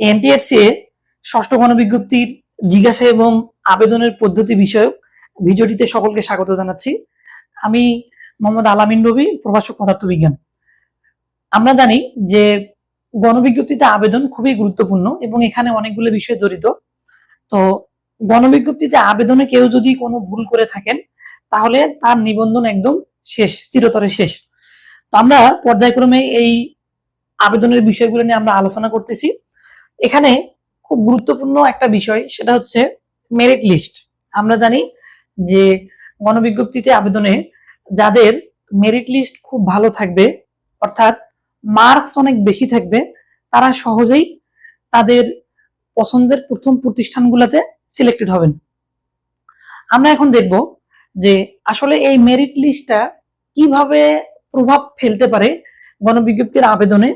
NTRC এ ষষ্ঠ গণবিজ্ঞপ্তির জিজ্ঞাসা এবং আবেদনের পদ্ধতি বিষয়ক ভিডিওটিতে সকলকে স্বাগত জানাচ্ছি। আমি মোহাম্মদ আলামিন রবি, প্রভাষক পদার্থবিজ্ঞান। আমরা জানি যে গণবিজ্ঞপ্তিতে আবেদন খুবই গুরুত্বপূর্ণ এবং এখানে অনেকগুলো বিষয় জড়িত। তো গণবিজ্ঞপ্তিতে আবেদনে কেউ যদি কোনো ভুল করে থাকেন, তাহলে তার নিবন্ধন একদম শেষ, চিরতরে শেষ। তো আমরা পর্যায়ক্রমে এই আবেদনের বিষয়গুলো নিয়ে আমরা আলোচনা করতেছি। এখানে খুব গুরুত্বপূর্ণ একটা বিষয়, সেটা হচ্ছে মেরিট লিস্ট আমরা জানি যে গণবিজ্ঞপ্তিতে আবেদনে যাদের মেরিট লিস্ট খুব ভালো থাকবে, অর্থাৎ মার্কস অনেক বেশি থাকবে, তারা সহজেই তাদের পছন্দের প্রথম প্রতিষ্ঠানগুলোতে সিলেক্টেড হবেন। আমরা এখন দেখব যে আসলে এই মেরিট লিস্টটা কীভাবে প্রভাব ফেলতে পারে গণবিজ্ঞপ্তির আবেদনে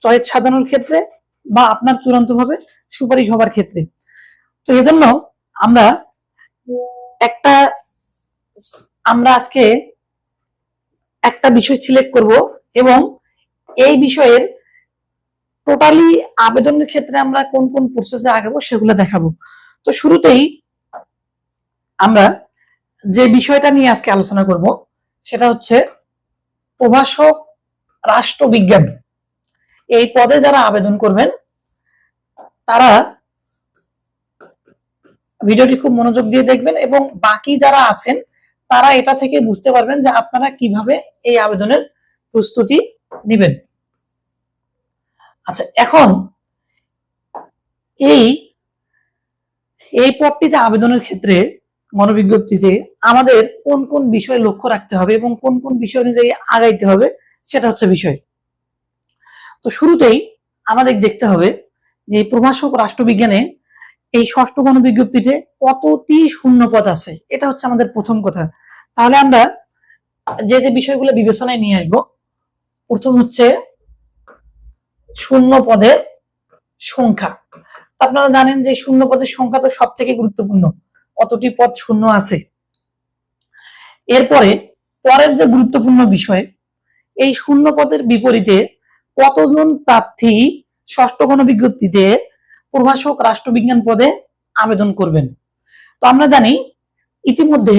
চয়েস সাজানোর ক্ষেত্রে বা আপনার চূড়ান্তভাবে সুপারিশ হবার ক্ষেত্রে। তো এজন্য আমরা একটা আমরা আজকে একটা বিষয় সিলেক্ট করব এবং এই বিষয়ের টোটালি আবেদনের ক্ষেত্রে আমরা কোন কোন প্রসেসে আগাবো সেগুলো দেখাবো। তো শুরুতেই আমরা যে বিষয়টা নিয়ে আজকে আলোচনা করব, সেটা হচ্ছে প্রভাষক রাষ্ট্রবিজ্ঞান। এই পদে যারা আবেদন করবেন, তারা ভিডিওটি খুব মনোযোগ দিয়ে দেখবেন এবং বাকি যারা আছেন, তারা এটা থেকে বুঝতে পারবেন যে আপনারা কীভাবে এই আবেদনের প্রস্তুতি নেবেন। আচ্ছা এখন এই এই পদটিতে আবেদনের ক্ষেত্রে মনোবিজ্ঞপ্তিতে আমাদের কোন কোন বিষয় লক্ষ্য রাখতে হবে এবং কোন কোন বিষয় অনুযায়ী আগাইতে হবে সেটা হচ্ছে বিষয়। তো শুরুতেই আমাদের দেখতে হবে যে প্রভাষক রাষ্ট্রবিজ্ঞানে এই ষষ্ঠ গণ গণবিজ্ঞপ্তিতে কতটি শূন্য পদ আছে। এটা হচ্ছে আমাদের প্রথম কথা। তাহলে আমরা যে যে বিষয়গুলো বিবেচনায় নিয়ে আসব, প্রথম হচ্ছে শূন্য পদের সংখ্যা আপনারা জানেন যে শূন্য পদের সংখ্যা তো সব থেকে গুরুত্বপূর্ণ। কতটি পদ শূন্য আছে? এরপরে পরের যে গুরুত্বপূর্ণ বিষয়, এই শূন্য পদের বিপরীতে কতজন প্রার্থী ষষ্ঠ গণবিজ্ঞপ্তিতে প্রভাষক রাষ্ট্রবিজ্ঞান পদে আবেদন করবেন? তো আমরা জানি ইতিমধ্যে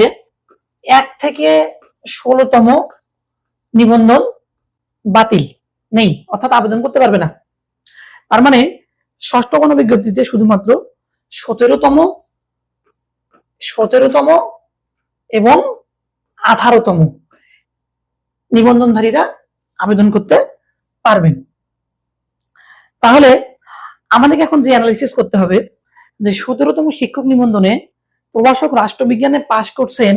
এক থেকে ষোলোতম নিবন্ধন বাতিল নেই, অর্থাৎ আবেদন করতে পারবে না। তার মানে ষষ্ঠ গণবিজ্ঞপ্তিতে শুধুমাত্র সতেরোতম সতেরোতম এবং আঠারোতম নিবন্ধনধারীরা আবেদন করতে পারবেন। তাহলে আমাদেরকে এখন যে অ্যানালিসিস করতে হবে, যে সতেরোতম শিক্ষক নিবন্ধনে প্রভাষক রাষ্ট্রবিজ্ঞানে পাশ করছেন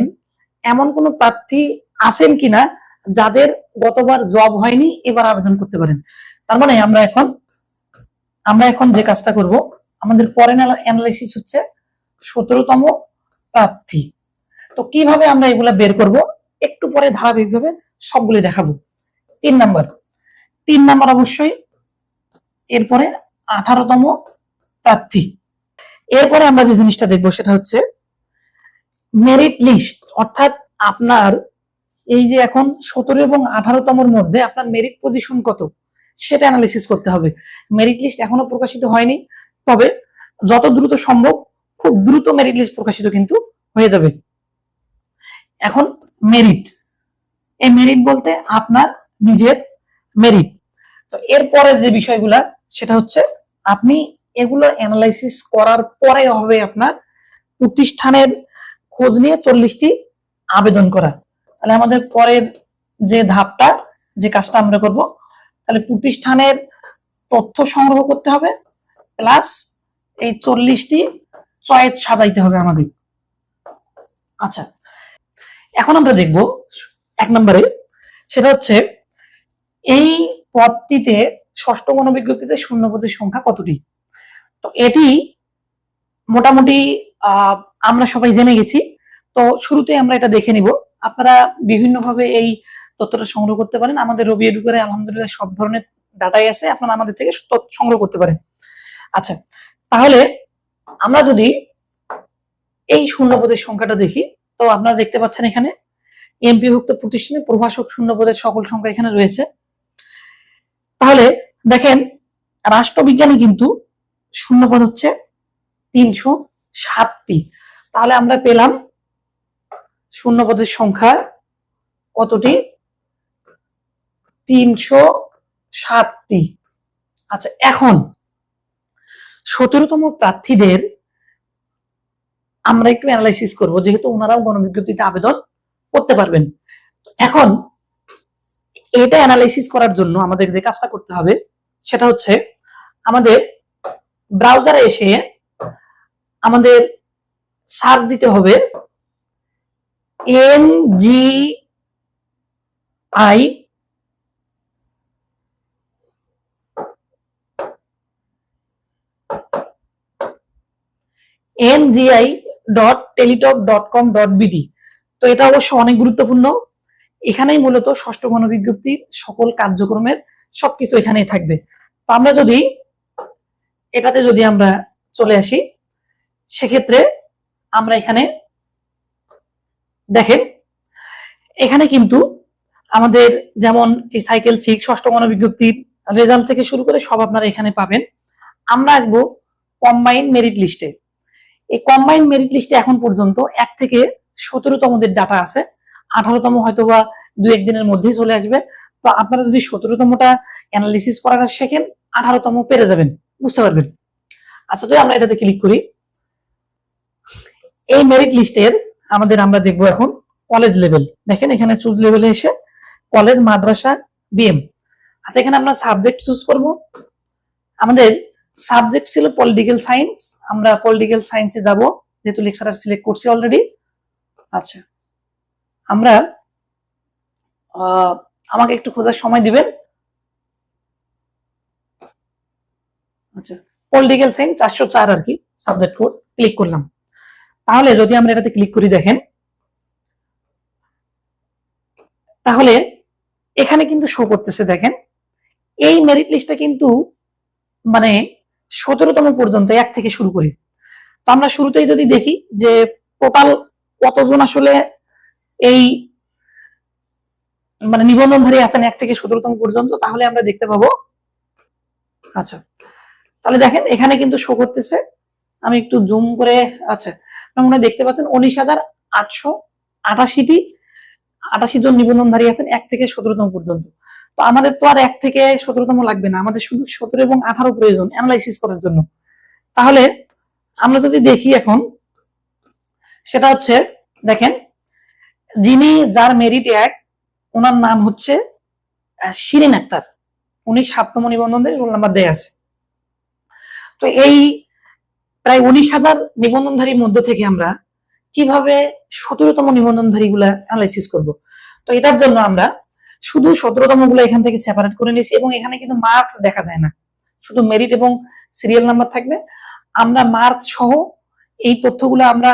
এমন কোন প্রার্থী আছেন কিনা যাদের গতবার জব হয়নি, এবার আবেদন করতে পারেন। তার মানে আমরা এখন আমরা এখন যে কাজটা করব, আমাদের পরে অ্যানালাইসিস হচ্ছে সতেরোতম প্রার্থী। তো কীভাবে আমরা এগুলা বের করব, একটু পরে ধারাবাহিকভাবে সবগুলি দেখাবো। তিন নাম্বার তিন নাম্বার অবশ্যই, এরপরে আঠারোতম প্রার্থী। এরপরে আমরা যে জিনিসটা দেখব সেটা হচ্ছে মেরিট লিস্ট অর্থাৎ আপনার এই যে এখন সতেরো এবং আঠারোতমর মধ্যে আপনার মেরিট পজিশন কত, সেটা অ্যানালিসিস করতে হবে। মেরিট লিস্ট এখনও প্রকাশিত হয়নি, তবে যত দ্রুত সম্ভব খুব দ্রুত মেরিট লিস্ট প্রকাশিত কিন্তু হয়ে যাবে। এখন মেরিট এই মেরিট বলতে আপনার নিজের মেরিট তো এরপরের যে বিষয়গুলা, সেটা হচ্ছে আপনি এগুলো অ্যানালাইসিস করার পরে হবে আপনার প্রতিষ্ঠানের খোঁজ নিয়ে চল্লিশটি আবেদন করা। তাহলে আমাদের পরের যে ধাপটা, যে কাজটা আমরা করব, তাহলে প্রতিষ্ঠানের তথ্য সংগ্রহ করতে হবে, প্লাস এই চল্লিশটি চয়েস সাজাইতে হবে আমাদের। আচ্ছা এখন আমরা দেখব এক নম্বরে, সেটা হচ্ছে এই পদটিতে, ষষ্ঠ গণবিজ্ঞপ্তিতে শূন্য পদের সংখ্যা কতটি? তো এটি মোটামুটি আমরা সবাই জেনে গেছি। তো শুরুতে আমরা এটা দেখে নিব। আপনারা বিভিন্নভাবে এই তথ্যটা সংগ্রহ করতে পারেন। আমাদের রবি এডুকারে আলহামদুলিল্লাহ সব ধরনের ডাটাই আছে। আপনারা আমাদের থেকে সংগ্রহ করতে পারেন। আচ্ছা তাহলে আমরা যদি এই শূন্যপদের সংখ্যাটা দেখি, তো আপনারা দেখতে পাচ্ছেন এখানে এমপিভুক্ত প্রতিষ্ঠানে প্রভাষক শূন্যপদের সকল সংখ্যা এখানে রয়েছে। তাহলে দেখেন, রাষ্ট্রবিজ্ঞানে কিন্তু শূন্য পদ হচ্ছে তিনশো সাতটি। তাহলে আমরা পেলাম শূন্য পদের সংখ্যা কতটি? তিনশো সাতটি। আচ্ছা এখন সতেরোতম প্রার্থীদের আমরা একটু অ্যানালাইসিস করব, যেহেতু ওনারাও গণবিজ্ঞপ্তিতে আবেদন করতে পারবেন। এখন এটা অ্যানালাইসিস করার জন্য আমাদের যে কাজটা করতে হবে, সেটা হচ্ছে আমাদের ব্রাউজারে এসে আমাদের সার্চ দিতে হবে N G I NGI dot Teletalk dot com dot BD তো এটা অবশ্য অনেক গুরুত্বপূর্ণ। এখানেই মূলত ষষ্ঠ গণবিজ্ঞপ্তির সকল কার্যক্রমের সবকিছু এখানেই থাকবে। তো আমরা যদি এটাতে যদি আমরা চলে আসি, সেক্ষেত্রে আমরা এখানে দেখেন, এখানে কিন্তু আমাদের যেমন এই সাইকেল ঠিক ষষ্ঠ গণবিজ্ঞপ্তির রেজাল্ট থেকে শুরু করে সব আপনারা এখানে পাবেন। আমরা আসব কম্বাইন মেরিট লিস্টে এই কম্বাইন মেরিট লিস্টে এখন পর্যন্ত এক থেকে সতেরোতমদের ডাটা আছে আঠারোতম হয়তো বা দু একদিনের মধ্যেই চলে আসবে। তো আপনারা যদি সতেরোতমটা অ্যানালিসিস করাটা শেখেন, আঠারোতম পেরে যাবেন। বুঝতে পারবেন? আচ্ছা তো আমরা এটাতে ক্লিক করি। এই মেরিট লিস্টের আমাদের আমরা দেখব এখন কলেজ লেভেল দেখেন এখানে চুজ লেভেলে এসে কলেজ মাদ্রাসা বিএম আচ্ছা এখানে আমরা সাবজেক্ট চুজ করব। আমাদের সাবজেক্ট ছিল পলিটিক্যাল সায়েন্স আমরা পলিটিক্যাল সায়েন্সে যাব। যেহেতু লেকচারার সিলেক্ট করছি অলরেডি আচ্ছা। আমরা আমাকে একটু খোঁজার সময় দিবেন। আচ্ছা পলিটিক্যাল সায়েন্স চারশো চার আর কি সাবজেক্ট কোড ক্লিক করলাম। তাহলে যদি আমরা এটাতে ক্লিক করি, দেখেন। তাহলে এখানে কিন্তু শো করতেছে, দেখেন। এই মেরিট লিস্টটা কিন্তু মানে সতেরোতম পর্যন্ত, এক থেকে শুরু করি। তো আমরা শুরুতেই যদি দেখি যে টোটাল কতজন আসলে এই মানে নিবন্ধনধারী আছেন এক থেকে সতেরোতম পর্যন্ত, তাহলে আমরা দেখতে পাবো। আচ্ছা তাহলে দেখেন, এখানে কিন্তু শো করতেছে। আমি একটু জুম করে আচ্ছা আপনারা দেখতে পাচ্ছেন, উনিশ হাজার আটশো আটাশিটি, আটাশি জন নিবন্ধনধারী আছেন এক থেকে সতেরোতম পর্যন্ত। তো আমাদের তো আর এক থেকে সতেরোতম লাগবে না, আমাদের শুধু সতেরো এবং আঠারো প্রয়োজন অ্যানালাইসিস করার জন্য। তাহলে আমরা যদি দেখি এখন, সেটা হচ্ছে, দেখেন যিনি যার মেরিট এক, ওনার নাম হচ্ছে শিরিন আক্তার। উনি সাততম নিবন্ধন রোল নাম্বার দেয়া আছে। তো এই প্রায় উনিশ হাজার নিবন্ধনধারীর মধ্য থেকে আমরা কীভাবে সতেরোতম নিবন্ধনধারী গুলা অ্যানালাইসিস করব? তো এটার জন্য আমরা শুধু সতেরোতমগুলো এখান থেকে সেপারেট করে নিয়েছি এবং এখানে কিন্তু মার্কস দেখা যায় না। শুধু মেরিট এবং সিরিয়াল নাম্বার থাকবে। আমরা মার্কস সহ এই তথ্যগুলো আমরা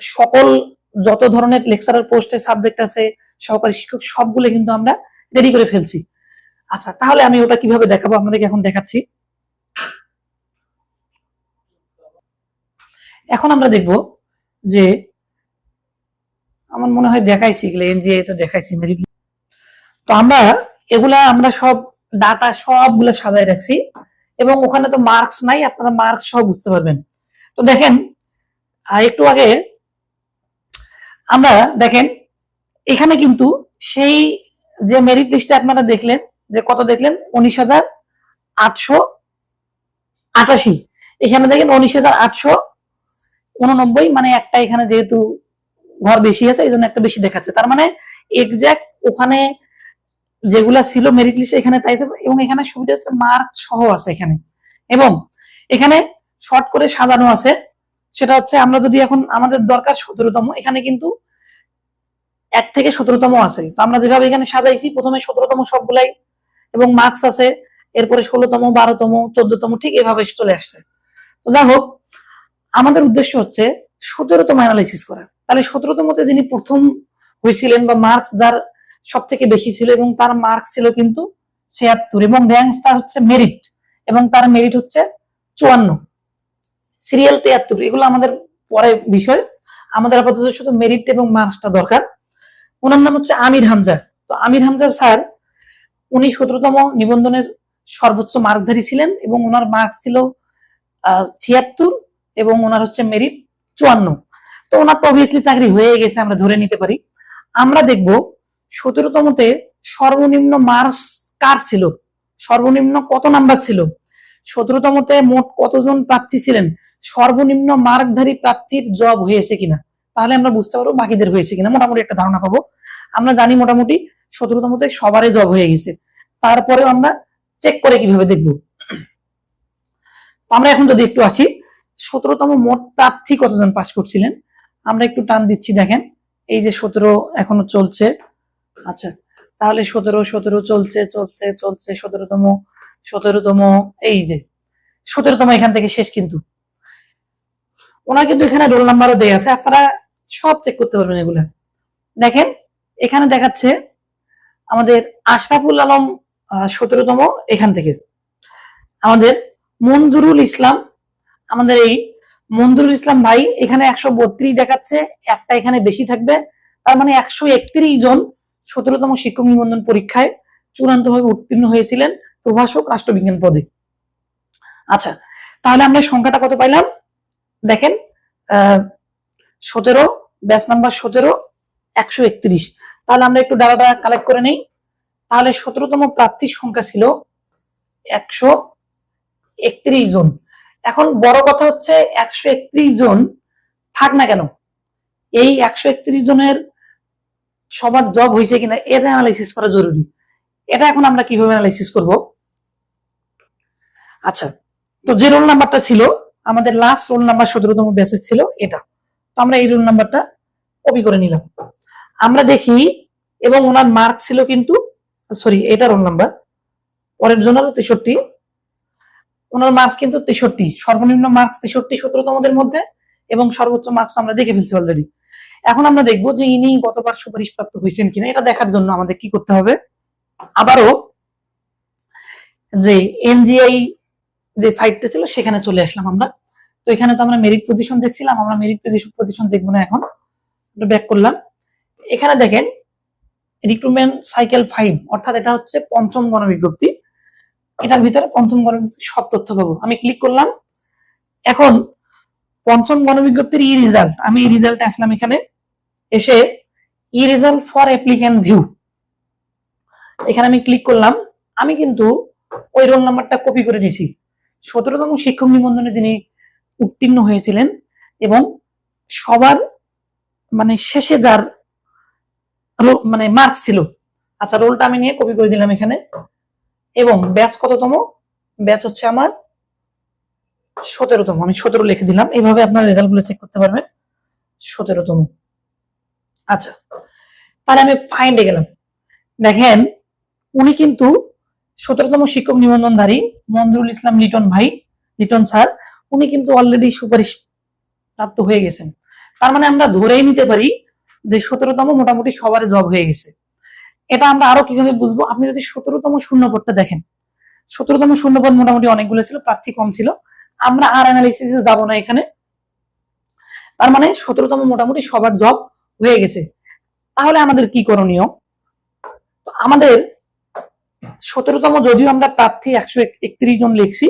সকল যত ধরনের লেকচারার পোস্টে সাবজেক্ট আছে, সহকারী শিক্ষক, সবগুলো কিন্তু আমরা রেডি করে ফেলছি। আচ্ছা তাহলে আমি ওটা কীভাবে দেখাবো? আপনাদেরকে এখন দেখাচ্ছি। এখন আমরা দেখব যে আমার মনে হয় দেখাইছি এনজিএ তো দেখাইছি মেরিট তো আমরা এগুলা আমরা সব ডাটা সবগুলো সাজায় রাখছি এবং ওখানে তো মার্কস নাই, আপনারা মার্কস সব বুঝতে পারবেন। তো দেখেন একটু আগে আমরা দেখেন, এখানে কিন্তু সেই যে মেরিট লিস্টে আপনারা দেখলেন, যে কত দেখলেন? উনিশ হাজার আটশো আটাশি। এখানে দেখেন উনিশ হাজার আটশো উননব্বই মানে একটা এখানে যেহেতু ঘর বেশি আছে, এই জন্য একটা বেশি দেখাচ্ছে। তার মানে এক্সাক্ট ওখানে যেগুলা ছিল মেরিট লিস্ট এখানে তাই এবং এখানে সুবিধা হচ্ছে মার্ক সহ আছে এখানে। এবং এখানে শর্ট করে সাজানো আছে। সেটা হচ্ছে আমরা যদি এখন আমাদের দরকার সতেরোতম, এখানে কিন্তু এক থেকে সতেরোতম আছে। তো আমরা যেভাবে এখানে সাজাইছি, প্রথমে সতেরোতম সবগুলাই এবং মার্কস আছে, এরপরে ষোলোতম, বারোতম, চোদ্দতম, ঠিক এভাবে চলে আসছে। তো যাই হোক, আমাদের উদ্দেশ্য হচ্ছে সতেরোতম অ্যানালাইসিস করা। তাহলে সতেরোতমতে যিনি প্রথম হয়েছিলেন বা মার্কস যার সব থেকে বেশি ছিল এবং তার মার্কস ছিল কিন্তু ছিয়াত্তর এবং র্যাঙ্কটা হচ্ছে মেরিট এবং তার মেরিট হচ্ছে চুয়ান্ন। সিরিয়াল তিয়াত্তর এগুলো আমাদের পরে বিষয়। আমাদের আপাতত শুধু মেরিট এবং মার্কসটা দরকার। ওনার নাম হচ্ছে আমির হামজা। তো আমির হামজা স্যার, উনি সতেরোতম নিবন্ধনের সর্বোচ্চ মার্কধারী ছিলেন এবং ওনার মার্কস ছিল ছিয়াত্তর এবং ওনার হচ্ছে মেরিট চুয়ান্ন। তো ওনার তো অবভিয়াসলি চাকরি হয়ে গেছে, আমরা ধরে নিতে পারি। আমরা দেখব সতেরোতমতে সর্বনিম্ন মার্কস কার ছিল? সর্বনিম্ন কত নাম্বার ছিল? সতেরোতমতে মোট কতজন প্রার্থী ছিলেন? সর্বনিম্ন মার্কধারী প্রার্থীর জব হয়েছে কিনা? তাহলে আমরা বুঝতে পারব বাকিদের হয়েছে কিনা। মোটামুটি একটা ধারণা পাবো। আমরা জানি মোটামুটি সতেরোতমতে সবারই জব হয়ে গেছে। তারপরে আমরা চেক করে কীভাবে দেখব। আমরা এখন যদি একটু আসি, সতেরোতম মোট প্রার্থী কতজন পাশ করছিলেন? আমরা একটু টান দিচ্ছি, দেখেন। এই যে সতেরো এখনও চলছে। আচ্ছা তাহলে সতেরো সতেরো চলছে চলছে চলছে, সতেরোতম সতেরোতম, এই যে, সতেরোতম এখান থেকে শেষ কিন্তু। ওনার কিন্তু এখানে রোল নাম্বারও দেয়া আছে, আপনারা সব চেক করতে পারবেন এগুলা। দেখেন, এখানে দেখাচ্ছে আমাদের আশরাফুল আলম সতেরোতম এখান থেকে। আমাদের মঞ্জুরুল ইসলাম, আমাদের এই মঞ্জুরুল ইসলাম ভাই এখানে একশো বত্রিশ দেখাচ্ছে, একটা এখানে বেশি থাকবে। তার মানে একশো একত্রিশ জন সতেরোতম শিক্ষক নিবন্ধন পরীক্ষায় চূড়ান্তভাবে উত্তীর্ণ হয়েছিলেন। প্রভাষক রাষ্ট্রবিজ্ঞান পদে। আচ্ছা তাহলে আমরা সংখ্যাটা কত পাইলাম? দেখেন সতেরো, ব্যাচ নাম্বার সতেরো, একশো একত্রিশ। তাহলে আমরা একটু ডাটাটা কালেক্ট করে নেই। তাহলে সতেরোতম প্রার্থীর সংখ্যা ছিল একশো একত্রিশ জন। এখন বড় কথা হচ্ছে একশো একত্রিশ জন থাক না কেন? এই একশো একত্রিশ জনের সবার জব হয়েছে কিনা, এটা অ্যানালাইসিস করা জরুরি। এটা এখন আমরা কীভাবে অ্যানালাইসিস করব? আচ্ছা তো যে রোল নাম্বারটা ছিল, আমাদের লাস্ট রোল নাম্বার সতেরোতম ব্যাচের ছিল এটা। তো আমরা এই রোল নাম্বারটা কপি করে নিলাম। আমরা দেখি, এবং ওনার মার্ক ছিল কিন্তু সরি এটা রোল নাম্বার পরের জন্য তেষট্টি। ওনার মার্কস কিন্তু তেষট্টি, সর্বনিম্ন মার্কস তেষট্টি সতেরোতমদের মধ্যে, এবং সর্বোচ্চ মার্কস আমরা দেখে ফেলছি অলরেডি এখন আমরা দেখব যে ইনি গতবার সুপারিশ প্রাপ্ত হয়েছেন কিনা। এটা দেখার জন্য আমাদের কি করতে হবে? আবারও যে এনজিআই যে সাইটটা ছিল, সেখানে চলে আসলাম আমরা। তো এখানে তো আমরা মেরিট পজিশন দেখছিলাম, আমরা মেরিট পজিশন দেখব না এখন। ব্যাক করলাম। এখানে দেখেন রিক্রুটমেন্ট সাইকেল ফাইভ অর্থাৎ এটা হচ্ছে পঞ্চম গণবিজ্ঞপ্তি এটার ভিতরে পঞ্চম গণবিজ্ঞপ্তি সব তথ্য পাবো। আমি ক্লিক করলাম। এখন, পঞ্চম গণবিজ্ঞপ্তির ই রেজাল্ট আমি এই রেজাল্টে আসলাম এখানে। এসে e result for applicant view এখানে আমি ক্লিক করলাম। আমি কিন্তু ওই রোল নাম্বারটা কপি করে নিয়েছি সতেরোতম শিক্ষক নিবন্ধনে তিনি উত্তীর্ণ হয়েছিলেন এবং সবার মানে শেষে যার মানে মার্কস ছিল আচ্ছা রোলটা আমি নিয়ে কপি করে দিলাম এখানে, এবং ব্যাচ কততম? ব্যাচ হচ্ছে আমার সতেরোতম, আমি সতেরো লিখে দিলাম এইভাবে আপনার রেজাল্টগুলো চেক করতে পারবেন, সতেরোতম। আচ্ছা তাহলে আমি ফাইন্ডে গেলাম। দেখেন, উনি কিন্তু সতেরোতম শিক্ষক নিবন্ধনধারী মঞ্জুরুল ইসলাম লিটন ভাই, লিটন স্যার, উনি কিন্তু অলরেডি সুপারিশ প্রাপ্ত হয়ে গেছেন। তার মানে আমরা ধরেই নিতে পারি যে সতেরোতম মোটামুটি সবার জব হয়ে গেছে। এটা আমরা আরও কীভাবে বুঝব? আপনি যদি সতেরোতম শূন্যপদটা দেখেন, সতেরোতম শূন্যপদ মোটামুটি অনেকগুলো ছিল, প্রার্থী কম ছিল। আমরা আর অ্যানালিসিসে যাব না এখানে। তার মানে সতেরোতম মোটামুটি সবার জব হয়ে গেছে। তাহলে আমাদের কি করণীয়? আমাদের সতেরোতম যদিও আমরা প্রার্থী একশো একত্রিশ জন লিখছি,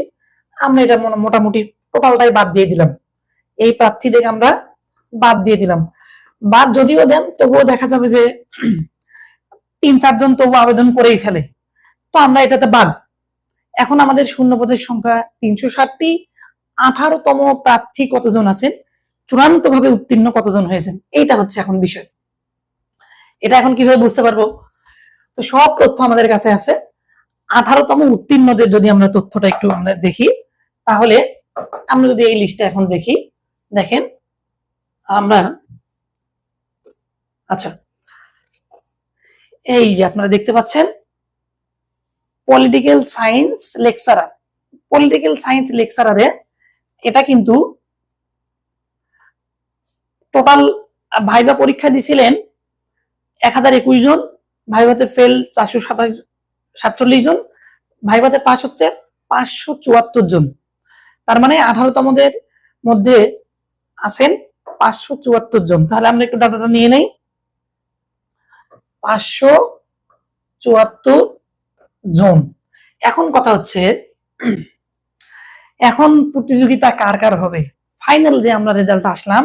আমরা এটা মোটামুটি টোটালটাই বাদ দিয়ে দিলাম। এই প্রার্থীদের আমরা বাদ দিয়ে দিলাম। বাদ যদিও দেন, তবুও দেখা যাবে যে তিন চারজন তবু আবেদন করেই ফেলে। তো আমরা এটাতে বাদ। এখন আমাদের শূন্য পদের সংখ্যা তিনশো ষাটটি, আঠারোতম প্রার্থী কতজন আছেন চূড়ান্ত ভাবে উত্তীর্ণ কতজন হয়েছেন, এইটা হচ্ছে এখন বিষয়। এটা এখন কীভাবে বুঝতে পারব? তো সব তথ্য আমাদের কাছে আছে। আঠারোতম উত্তীর্ণদের যদি আমরা তথ্যটা একটু আমরা দেখি, তাহলে আমরা যদি এই লিস্টটা এখন দেখি, দেখেন, আমরা আচ্ছা এই যে আপনারা দেখতে পাচ্ছেন political science lecturer political science লেকচারারে এটা কিন্তু টোটাল ভাইবা পরীক্ষা দিছিলেন এক হাজার একুশ জন ভাইভাতে ফেল চারশো সাতাশ, সাতচল্লিশ জন, ভাইভাতে পাস হচ্ছে পাঁচশো চুয়াত্তর জন। তার মানে আঠারোতমদের মধ্যে আছেন পাঁচশো চুয়াত্তর জন। তাহলে আমরা একটু ডাটাটা নিয়ে নেই। পাঁচশো চুয়াত্তর জন। এখন কথা হচ্ছে, এখন প্রতিযোগিতা কার কার হবে? ফাইনাল যে আমরা রেজাল্ট আসলাম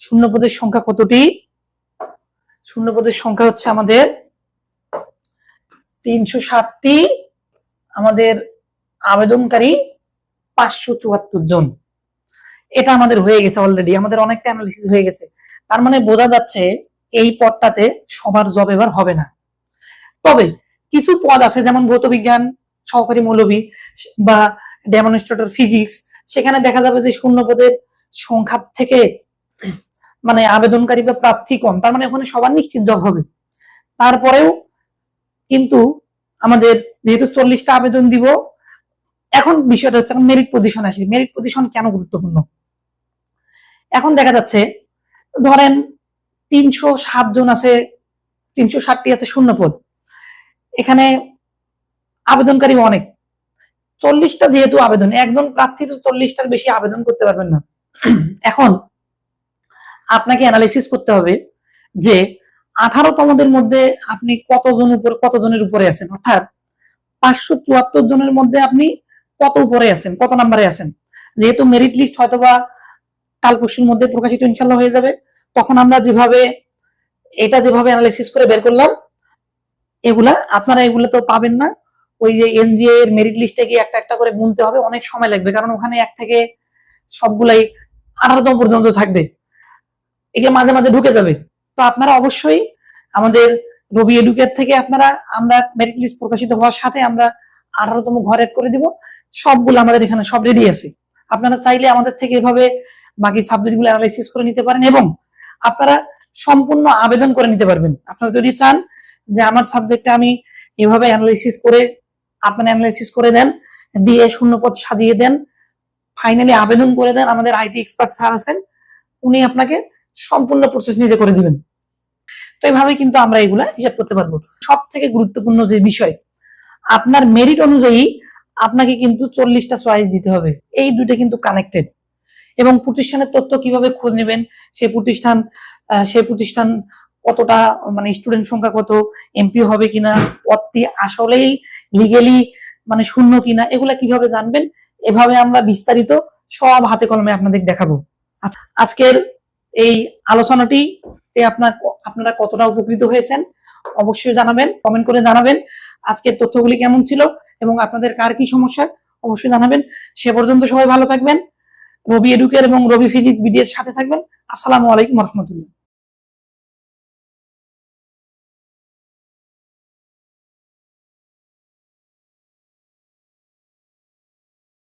শূন্য পদের সংখ্যা কতটি? শূন্যপদের সংখ্যা হচ্ছে আমাদের তিনশো ষাটটি আমাদের আবেদনকারী পাঁচশো চুয়াত্তর জন। এটা আমাদের হয়ে গেছে অলরেডি আমাদের অনেকটা অ্যানালিসিস হয়ে গেছে। তার মানে বোঝা যাচ্ছে এই পদটাতে সবার জব এবার হবে না। তবে কিছু পদ আছে, যেমন ভৌত বিজ্ঞান সহকারী মৌলবী বা ডেমনস্ট্রেটর ফিজিক্স সেখানে দেখা যাবে যে শূন্য পদের সংখ্যা থেকে মানে আবেদনকারী বা প্রার্থী কম। তার মানে ওখানে সবার নিশ্চিত জব হবে। তারপরেও কিন্তু আমাদের যেহেতু চল্লিশটা আবেদন দিব, এখন বিষয়টা হচ্ছে মেরিট পজিশন আসি মেরিট পজিশন কেন গুরুত্বপূর্ণ? এখন দেখা যাচ্ছে, ধরেন তিনশো সাত জন আছে, তিনশো ষাটটি আছে শূন্য পদ এখানে আবেদনকারী অনেক। চল্লিশটা যেহেতু আবেদন, একজন প্রার্থী তো চল্লিশটার বেশি আবেদন করতে পারবেন না। এখন আপনাকে অ্যানালাইসিস করতে হবে যে আঠারোতমদের মধ্যে আপনি কতজন উপর কতজনের উপরে আছেন? অর্থাৎ পাঁচশো চুয়াত্তর জনের মধ্যে আপনি কত উপরে আছেন? কত নাম্বারে আছেন? যেহেতু মেরিট লিস্ট হয়তোবা কাল পরশুর মধ্যে প্রকাশিত ইনশাল্লাহ হয়ে যাবে। তখন আমরা যেভাবে, এটা যেভাবে অ্যানালাইসিস করে বের করলাম, এগুলা আপনারা এগুলো তো পাবেন না। ওই যে এনজিএ এর মেরিট লিস্টে গিয়ে একটা একটা করে গুনতে হবে, অনেক সময় লাগবে। কারণ ওখানে এক থেকে সবগুলাই আঠারোতম পর্যন্ত থাকবে। এগুলো মাঝে মাঝে ঢুকে যাবে। তো আপনারা অবশ্যই আমাদের রবি এডুকেট থেকে আপনারা, আমরা মেরিট লিস্ট প্রকাশিত হওয়ার সাথে আমরা আঠারোতম ঘর অ্যাড করে দিব। সবগুলো আমাদের এখানে সব রেডি আছে। আপনারা চাইলে আমাদের থেকে এভাবে বাকি সাবজেক্টগুলো অ্যানালাইসিস করে নিতে পারেন এবং আপনারা সম্পূর্ণ আবেদন করে নিতে পারবেন। আপনারা যদি চান যে আমার সাবজেক্টটা আমি এভাবে অ্যানালাইসিস করে, আপনারা অ্যানালাইসিস করে দেন, দিয়ে শূন্যপদ সাজিয়ে দেন ফাইনালি আবেদন করে দেন, আমাদের আইটি এক্সপার্ট স্যার আছেন, উনি আপনাকে সম্পূর্ণ প্রসেস নিজে করে দিবেন। তো এইভাবে কিন্তু আমরা এগুলা হিসাব করতে পারব। সব থেকে গুরুত্বপূর্ণ যে বিষয় আপনার মেরিট অনুযায়ী আপনাকে কিন্তু চল্লিশটা চয়েস দিতে হবে। এই দুইটা কিন্তু কানেক্টেড এবং প্রতিষ্ঠানের তথ্য কীভাবে খোঁজ নেবেন সে প্রতিষ্ঠান সেই প্রতিষ্ঠান কতটা মানে স্টুডেন্ট সংখ্যা কত এমপি হবে কিনা পদটি আসলেই লিগেলি মানে শূন্য কিনা এগুলা কীভাবে জানবেন এভাবে আমরা বিস্তারিত সব হাতে কলমে আপনাদের দেখাবো। আচ্ছা, আজকের এই আলোচনাটি আপনার আপনারা কতটা উপকৃত হয়েছেন, অবশ্যই জানাবেন কমেন্ট করে জানাবেন। আজকের তথ্যগুলি কেমন ছিল এবং আপনাদের কার কি সমস্যা, অবশ্যই জানাবেন। সে পর্যন্ত সবাই ভালো থাকবেন। রবি এডুকের এবং রবি ফিজিক্স বিডিএর সাথে থাকবেন। আসসালামু আলাইকুম রহমতুল্লাহ।